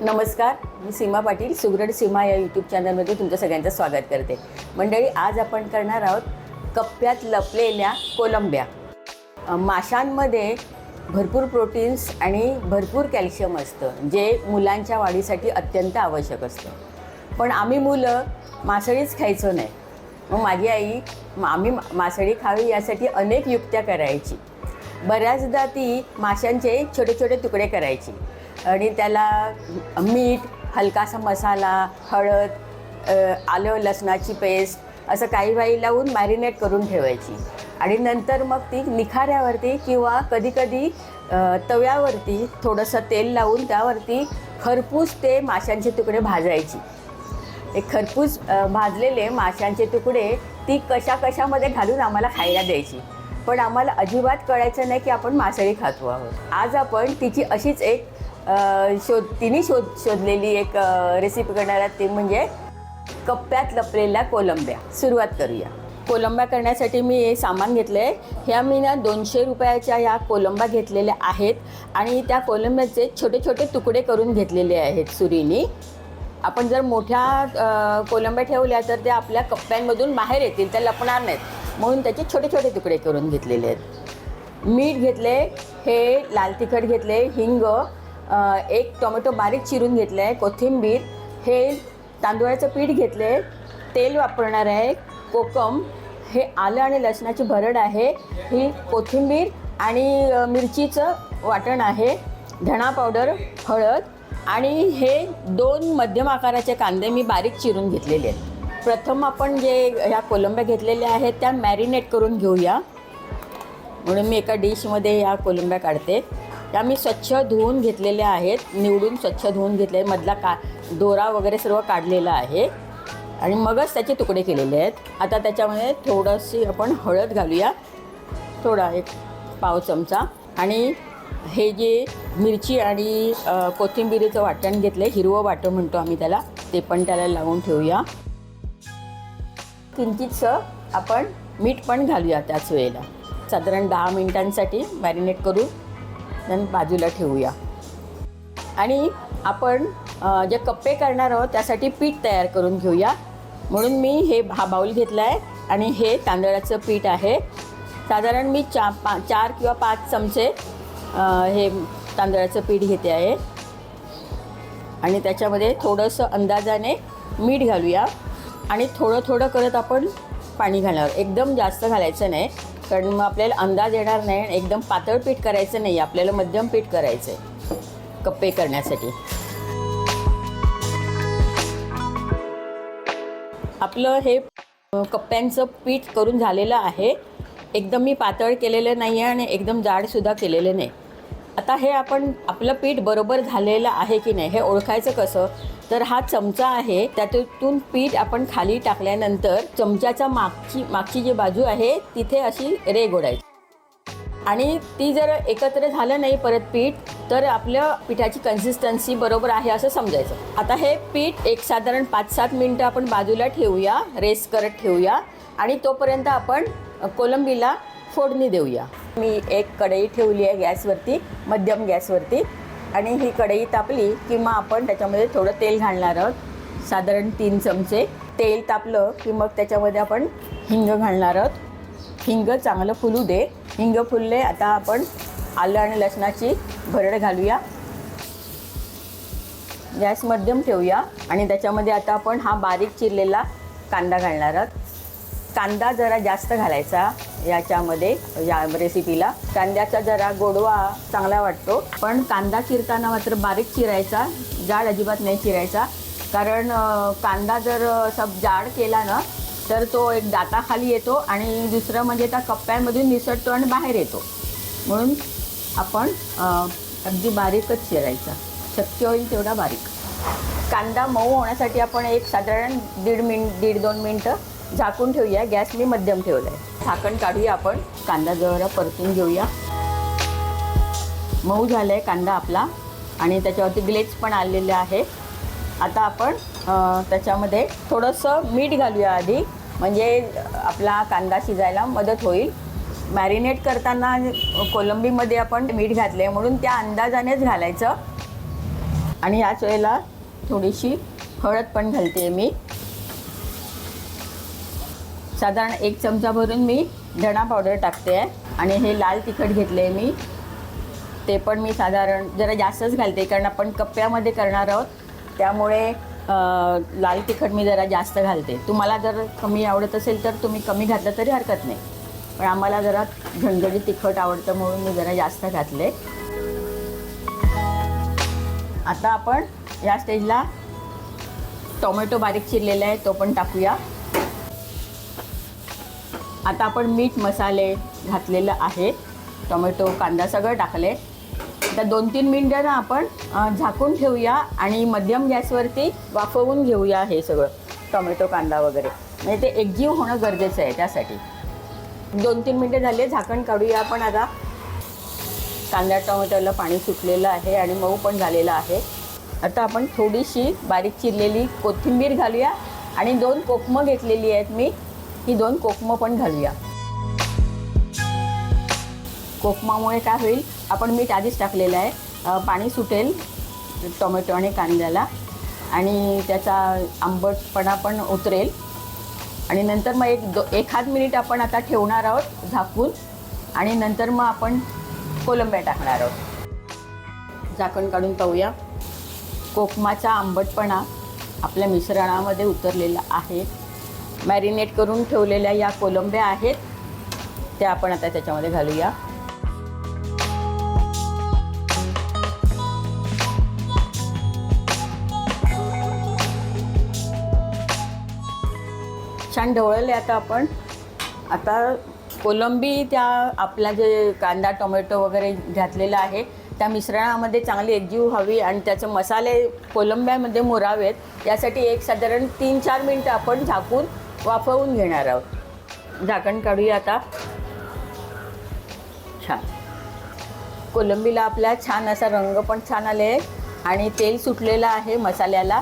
नमस्कार मी सीमा पाटील सुगरड सीमा या यूट्यूब चॅनलमध्ये तुमचं सगळ्यांचं स्वागत करते. मंडळी आज आपण करणार आहोत कप्प्यात लपलेल्या कोलंब्या. माशांमध्ये भरपूर प्रोटीन्स आणि भरपूर कॅल्शियम असतं जे मुलांच्या वाढीसाठी अत्यंत आवश्यक असतं. पण आम्ही मुलं मासळीच खायचो नाही. मग माझी आई आम्ही मा- मासळी खावी यासाठी अनेक युक्त्या करायची. बऱ्याचदा ती माशांचे छोटे छोटे तुकडे करायची. आणि त्याला मीठ हलकासा मसाला हळद आलं लसणाची पेस्ट असं काही वाई लावून मॅरिनेट करून ठेवायची. आणि नंतर मग ती निखाऱ्यावरती किंवा कधीकधी तव्यावरती थोडंसं तेल लावून त्यावरती खरपूस ते माशांचे तुकडे भाजायची. एक खरपूस भाजलेले माशांचे तुकडे ती कशा कशामध्ये घालून आम्हाला खायला द्यायची. पण आम्हाला अजिबात कळायचं नाही की आपण मासळी खातो आहोत. आज आपण तिची अशीच एक शोध तिने शोध शोधलेली एक रेसिपी करणार ती म्हणजे कप्प्यात लपलेल्या कोलंब्या. सुरुवात करूया. कोलंब्या करण्यासाठी मी हे सामान घेतलं आहे ह्या मी ना दोनशे रुपयाच्या या कोलंबा घेतलेल्या आहेत आणि त्या कोलंब्याचे छोटे छोटे तुकडे करून घेतलेले आहेत सुरीनी. आपण जर मोठ्या कोलंब्या ठेवल्या तर त्या आपल्या कप्प्यांमधून बाहेर येतील त्या लपणार नाहीत. म्हणून त्याचे छोटे छोटे तुकडे करून घेतलेले आहेत. मीठ घेतले हे लाल तिखट घेतले हिंग एक टोमॅटो बारीक चिरून घेतलं आहे कोथिंबीर हे तांदूळाचं पीठ घेतलं आहे तेल वापरणार आहे कोकम हे आलं आणि लसणाची भरड आहे ही कोथिंबीर आणि मिरचीचं वाटण आहे धणा पावडर हळद आणि हे दोन मध्यम आकाराचे कांदे मी बारीक चिरून घेतलेले आहेत. प्रथम आपण जे ह्या कोलंब्या घेतलेल्या आहेत त्या मॅरिनेट करून घेऊया. म्हणून मी एका डिशमध्ये ह्या कोलंब्या काढते. त्या मी स्वच्छ धुवून घेतलेल्या आहेत निवडून स्वच्छ धुवून घेतले. मधला का दोरा वगैरे सर्व काढलेला आहे. आणि मगच त्याचे तुकडे केलेले आहेत. आता त्याच्यामध्ये थोडंशी आपण हळद घालूया. थोडा एक पाव चमचा. आणि हे जे मिरची आणि कोथिंबिरीचं वाटण घेतलं आहे हिरवं वाटण म्हणतो आम्ही त्याला ते पण त्याला लावून ठेवूया. किंचितसं आपण मीठ पण घालूया त्याच वेळेला. साधारण दहा मिनिटांसाठी मॅरिनेट करून त्यान बाजूला ठेवूया. आणि आपण जे कप्पे करणार आहोत त्यासाठी पीठ तयार करून घेऊया. म्हणून मी हे हा बाऊल घेतला आहे आणि हे तांदळाचं पीठ आहे. साधारण मी चा पा चार किंवा पाच चमचे हे तांदळाचं पीठ घेते आहे. आणि त्याच्यामध्ये थोडंसं अंदाजाने मीठ घालूया. आणि थोडं थोडं करत आपण पाणी घालणार एकदम जास्त घालायचं नाही. कारण मग आपल्याला अंदाज येणार नाही आणि एकदम पातळ पीठ करायचं नाही. आपल्याला मध्यम पीठ करायचं आहे कप्पे करण्यासाठी. आपलं हे कप्प्यांचं पीठ करून झालेलं आहे. एकदम मी पातळ केलेलं नाही आहे आणि एकदम जाडसुद्धा केलेलं नाही. आता हे आपण आपलं पीठ बरोबर झालेलं आहे की नाही हे ओळखायचं कसं? तर हा चमचा आहे त्यातून पीठ आपण खाली टाकल्यानंतर चमच्याच्या मागची मागची जी बाजू आहे तिथे अशी रेग ओढायची. आणि ती जर एकत्र झालं नाही परत पीठ तर आपल्या पिठाची कन्सिस्टन्सी बरोबर आहे असं समजायचं. आता हे पीठ एक साधारण पाच सात मिनटं आपण बाजूला ठेवूया रेस्ट करत ठेवूया. आणि तोपर्यंत आपण कोलंबीला फोडणी देऊया. मी एक कढई ठेवली आहे गॅसवरती मध्यम गॅसवरती. आणि ही कढई तापली की मग आपण त्याच्यामध्ये थोडं तेल घालणार आहोत. साधारण तीन चमचे. तेल तापलं की मग त्याच्यामध्ये आपण हिंग घालणार आहोत. हिंग चांगलं फुलू दे. हिंग फुलले आता आपण आलं आणि लसणाची भरड घालूया. गॅस मध्यम ठेवूया आणि त्याच्यामध्ये आता आपण हा बारीक चिरलेला कांदा घालणार आहोत. कांदा जरा जास्त घालायचा. याच्यामध्ये या रेसिपीला कांद्याचा जरा गोडवा चांगला वाटतो पण कांदा चिरताना मात्र बारीक चिरायचा जाड अजिबात नाही चिरायचा. कारण कांदा जर असा जाड केला ना तर तो एक दाताखाली येतो आणि दुसरं म्हणजे त्या कप्प्यांमधून निसटतो आणि बाहेर येतो. म्हणून आपण अगदी बारीकच चिरायचा. शक्य होईल तेवढा बारीक. कांदा मऊ होण्यासाठी आपण एक साधारण दीड मिन दीड दोन मिनटं झाकून ठेवूया. गॅस मी मध्यम ठेवला आहे झाकण काढूया आपण. कांदा जरा परतून घेऊया. मऊ झाला आहे कांदा आपला. आणि त्याच्यावरती ग्लेज पण आलेले आहे आता आपण त्याच्यामध्ये थोडंसं मीठ घालूया आधी. म्हणजे आपला कांदा शिजायला मदत होईल. मॅरिनेट करताना कोलंबीमध्ये आपण मीठ घातले म्हणून त्या अंदाजानेच घालायचं. आणि याच वेळेला थोडीशी हळद पण घालते मी. साधारण एक चमचा भरून मी धणा पावडर टाकते आहे आणि हे लाल तिखट घेतले आहे मी. ते पण मी साधारण जरा जास्तच घालते कारण आपण कप्प्यामध्ये करणार आहोत. त्यामुळे लाल तिखट मी जरा जास्त घालते. तुम्हाला जर कमी आवडत असेल तर तुम्ही कमी घातलं तरी हरकत नाही. पण आम्हाला जरा झणझणीत तिखट आवडतं म्हणून मी जरा जास्त घातले. आता आपण या स्टेजला टोमॅटो बारीक चिरलेला आहे तो पण टाकूया. आता आपण मीठ मसाले घातलेलं आहे. टोमॅटो कांदा सगळं टाकले आता दोन तीन मिनटं ना आपण झाकून ठेवूया आणि मध्यम गॅसवरती वाफवून घेऊया हे सगळं टोमॅटो कांदा वगैरे. म्हणजे ते एकजीव होणं गरजेचं आहे त्यासाठी. दोन तीन मिनटं झाले झाकण काढूया आपण आता. कांदा टोमॅटोला पाणी सुटलेलं आहे आणि मऊ पण झालेलं आहे. आता आपण थोडीशी बारीक चिरलेली कोथिंबीर घालूया आणि दोन कोकमं घेतलेली आहेत मी. ही दोन कोकमं पण घालूया. कोकमामुळे काय होईल आपण मीठ आधीच टाकलेलं आहे. पाणी सुटेल टोमॅटो आणि कांद्याला. आणि त्याचा आंबटपणा पण उतरेल. आणि नंतर मग एक दो एखाद मिनिट आपण आता ठेवणार आहोत झाकून. आणि नंतर मग आपण कोलंब्या टाकणार आहोत. झाकण काढून पाहूया. कोकमाचा आंबटपणा आपल्या मिश्रणामध्ये उतरलेला आहे. मॅरिनेट करून ठेवलेल्या या कोलंब्या आहेत त्या आपण आता त्याच्यामध्ये घालूया. छान ढवळले आता आपण. आता कोलंबी त्या आपला जे कांदा टोमॅटो वगैरे घातलेला आहे त्या मिश्रणामध्ये चांगली एकजीव व्हावी आणि त्याचे मसाले कोलंब्यामध्ये मुरावेत. यासाठी एक साधारण तीन चार मिनटं आपण झाकून वाफवून घेणार आहोत. झाकण काढूया आता. छान. कोलंबीला आपल्या छान असा रंग पण छान आले आणि तेल सुटलेलं आहे मसाल्याला.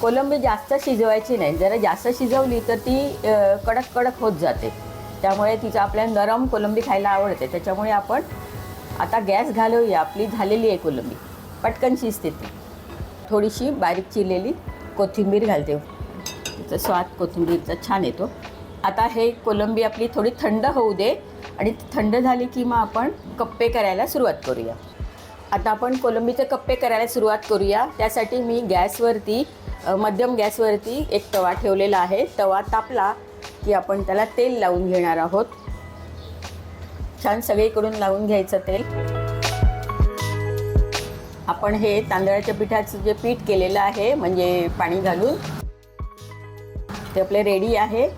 कोलंबी जास्त शिजवायची नाही. जरा जास्त शिजवली तर ती कडक कडक होत जाते. त्यामुळे तिचं आपल्याला नरम कोलंबी खायला आवडते. त्याच्यामुळे आपण आता गॅस घालूया. आपली झालेली आहे कोलंबी. पटकन शिजते ती. थोडीशी बारीक चिरलेली कोथिंबीर घालते. त्याचा स्वाद कोथिंबीरचा छान येतो. आता हे कोलंबी आपली थोडी थंड होऊ दे आणि थंड झाली की मग आपण कप्पे करायला सुरुवात करूया. आता आपण कोलंबीचे कप्पे करायला सुरुवात करूया. त्यासाठी मी गॅसवरती मध्यम गॅसवरती एक तवा ठेवलेला आहे. तवा तापला की आपण त्याला तेल लावून घेणार आहोत. छान सगळीकडून लावून घ्यायचं तेल. आपण हे तांदळाच्या पिठाचं जे पीठ केलेलं आहे म्हणजे पाणी घालून ते आपले रेडी आहे.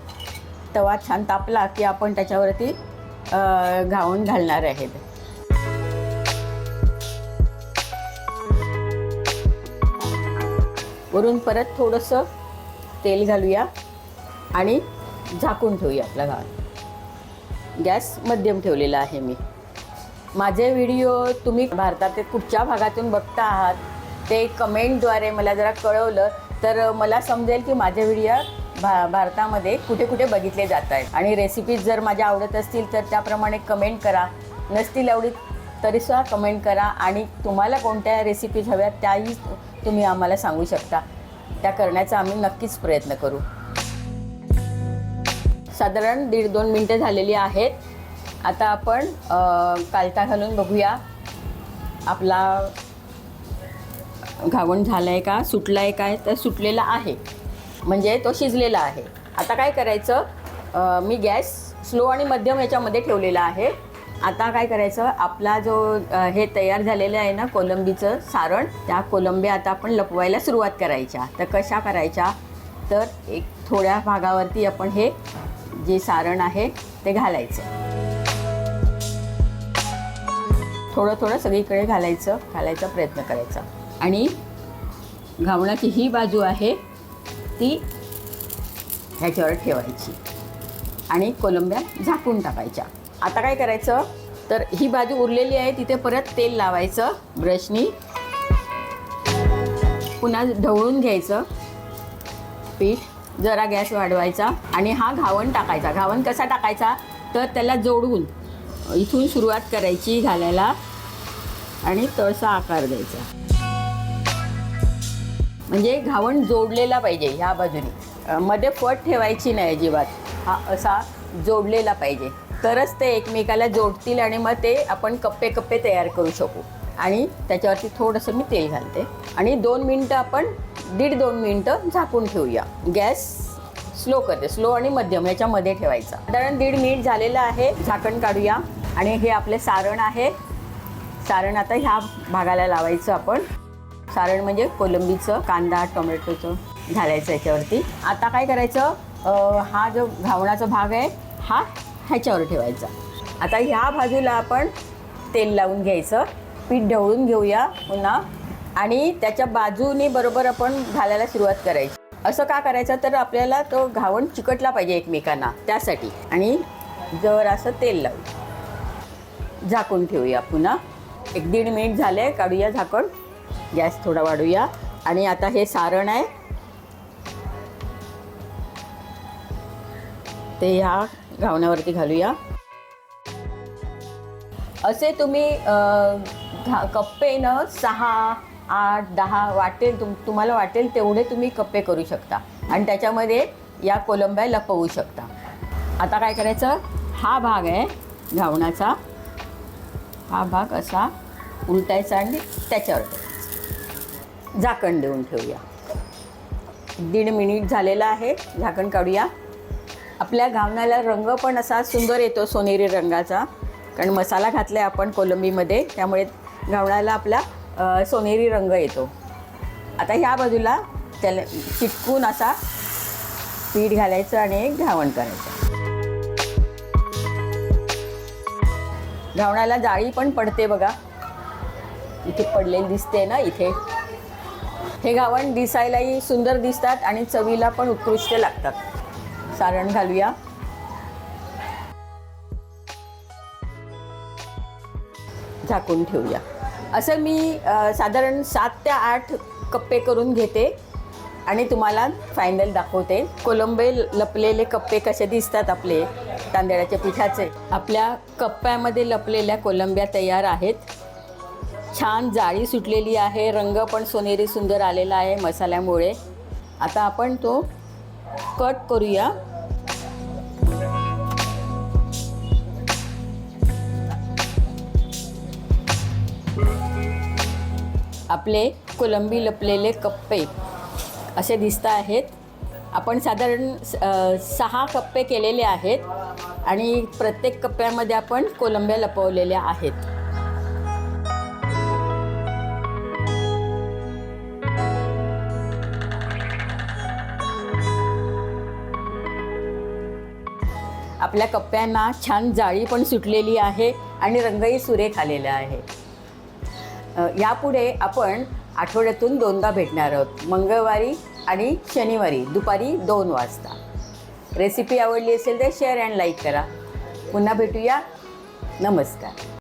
तवा छान तापला की आपण त्याच्यावरती घावून घालणार आहेत वरून परत थोडंसं तेल घालूया आणि झाकून ठेवूया आपला घाल गॅस मध्यम ठेवलेला आहे मी. माझे व्हिडिओ तुम्ही भारतातील कुठच्या भागातून बघता आहात ते कमेंटद्वारे मला जरा कळवलं तर मला समजेल की माझे व्हिडिओ भा भारतामध्ये कुठे कुठे बघितले जात आहेत. आणि रेसिपीज जर माझ्या आवडत असतील तर त्याप्रमाणे कमेंट करा. नसतील आवडीत तरीसुद्धा कमेंट करा आणि तुम्हाला कोणत्या रेसिपीज हव्यात त्याही तुम्ही आम्हाला सांगू शकता. त्या करण्याचा आम्ही नक्कीच प्रयत्न करू. साधारण दीड दोन मिनटं झालेली आहेत. आता आपण कालता घालून बघूया. आपला घावण झाला आहे का? सुटला आहे काय? तर सुटलेला आहे. म्हणजे तो शिजलेला आहे. आता काय करायचं? मी गॅस स्लो आणि मध्यम याच्यामध्ये ठेवलेला आहे. आता काय करायचं? आपला जो हे तयार झालेलं आहे ना कोलंबीचं सारण त्या कोलंब्या आता आपण लपवायला सुरुवात करायच्या. तर कशा करायच्या? तर एक थोड्या भागावरती आपण हे जे सारण आहे ते घालायचं. थोडं थोडं सगळीकडे घालायचं घालायचा प्रयत्न करायचा. आणि घावणाची ही बाजू आहे ती ह्याच्यावर ठेवायची. आणि कोलंब्या झाकून टाकायच्या. आता काय करायचं? तर ही बाजू उरलेली आहे तिथे परत तेल लावायचं ब्रशनी पुन्हा ढवळून घ्यायचं. पीठ जरा गॅस वाढवायचा आणि हा घावण टाकायचा. घावण कसा टाकायचा? तर त्याला जोडून इथून सुरुवात करायची घालायला. आणि तळसा आकार द्यायचा. म्हणजे घावण जोडलेला पाहिजे ह्या बाजूने. मध्ये फट ठेवायची नाही अजिबात. हा असा जोडलेला पाहिजे. तरच ते एकमेकाला जोडतील आणि मग ते आपण कप्पे कप्पे तयार करू शकू. आणि त्याच्यावरती थोडंसं मी तेल घालते. आणि दोन मिनटं आपण दीड दोन मिनटं झाकून ठेवूया. गॅस स्लो करते. स्लो आणि मध्यम याच्यामध्ये ठेवायचा. साधारण दीड मिनिट झालेलं आहे. झाकण काढूया. आणि हे आपले सारण आहे. सारण आता ह्या भागाला लावायचं आपण. सारण म्हणजे कोलंबीचं कांदा टोमॅटोचं घालायचं याच्यावरती. आता काय करायचं? हा जो घावणाचा भाग आहे हा ह्याच्यावर ठेवायचा. आता ह्या बाजूला आपण तेल लावून घ्यायचं. पीठ ढवळून घेऊया पुन्हा. आणि त्याच्या बाजूने बरोबर आपण घालायला सुरुवात करायची. असं का करायचं? तर आपल्याला तो घावण चिकटला पाहिजे एकमेकांना. त्यासाठी. आणि जर असं तेल लावू. झाकून ठेवूया पुन्हा. एक दीड मिनिट झाले काढूया झाकण. गॅस थोडा वाढूया. आणि आता हे सारण आहे. ते ह्या घावण्यावरती घालूया. असे तुम्ही घा कप्पे न सहा आठ दहा वाटेल तुम तुम्हाला वाटेल तेवढे तुम्ही कप्पे करू शकता. आणि त्याच्यामध्ये या कोलंब्या लपवू शकता. आता काय करायचं? हा भाग आहे घावणाचा हा भाग असा उलटायचा आणि त्याच्यावर. झाकण देऊन ठेवूया. दीड मिनिट झालेला आहे झाकण काढूया. आपल्या घावण्याला रंग पण असा सुंदर येतो सोनेरी रंगाचा. कारण मसाला घातला आहे आपण कोलंबीमध्ये त्यामुळे घावण्याला आपला सोनेरी रंग येतो. आता ह्या बाजूला त्याला चिटकून असा पीठ घालायचं आणि एक घावण करायचं. घावण्याला जाळी पण पडते बघा. इथे पडलेली दिसते ना इथे. हे गावण दिसायलाही सुंदर दिसतात आणि चवीला पण उत्कृष्ट लागतात. सारण घालूया. झाकून ठेवूया. असं मी साधारण सात ते आठ कप्पे करून घेते आणि तुम्हाला फायनल दाखवते. कोलंबे लपलेले कप्पे कसे दिसतात आपले? तांदळाच्या पिठाचे. आपल्या कप्प्यामध्ये लपलेल्या कोलंब्या तयार आहेत. छान जाळी सुटलेली आहे रंग पण सोनेरी सुंदर आलेला आहे मसाल्यामुळे. आता आपण तो कट करूया. आपले कोलंबी लपलेले कप्पे असे दिसत आहेत. आपण साधारण स- सहा कप्पे केलेले आहेत आणि प्रत्येक कप्प्यामध्ये आपण कोलंब्या लपवलेल्या आहेत. आपल्या कप्प्यांना छान जाळी पण सुटलेली आहे आणि रंगही सुरेख आलेला आहे. यापुढे आपण आठवड्यातून दोनदा भेटणार आहोत मंगळवारी आणि शनिवारी दुपारी दोन वाजता. रेसिपी आवडली असेल तर शेअर अँड लाईक करा. पुन्हा भेटूया. नमस्कार.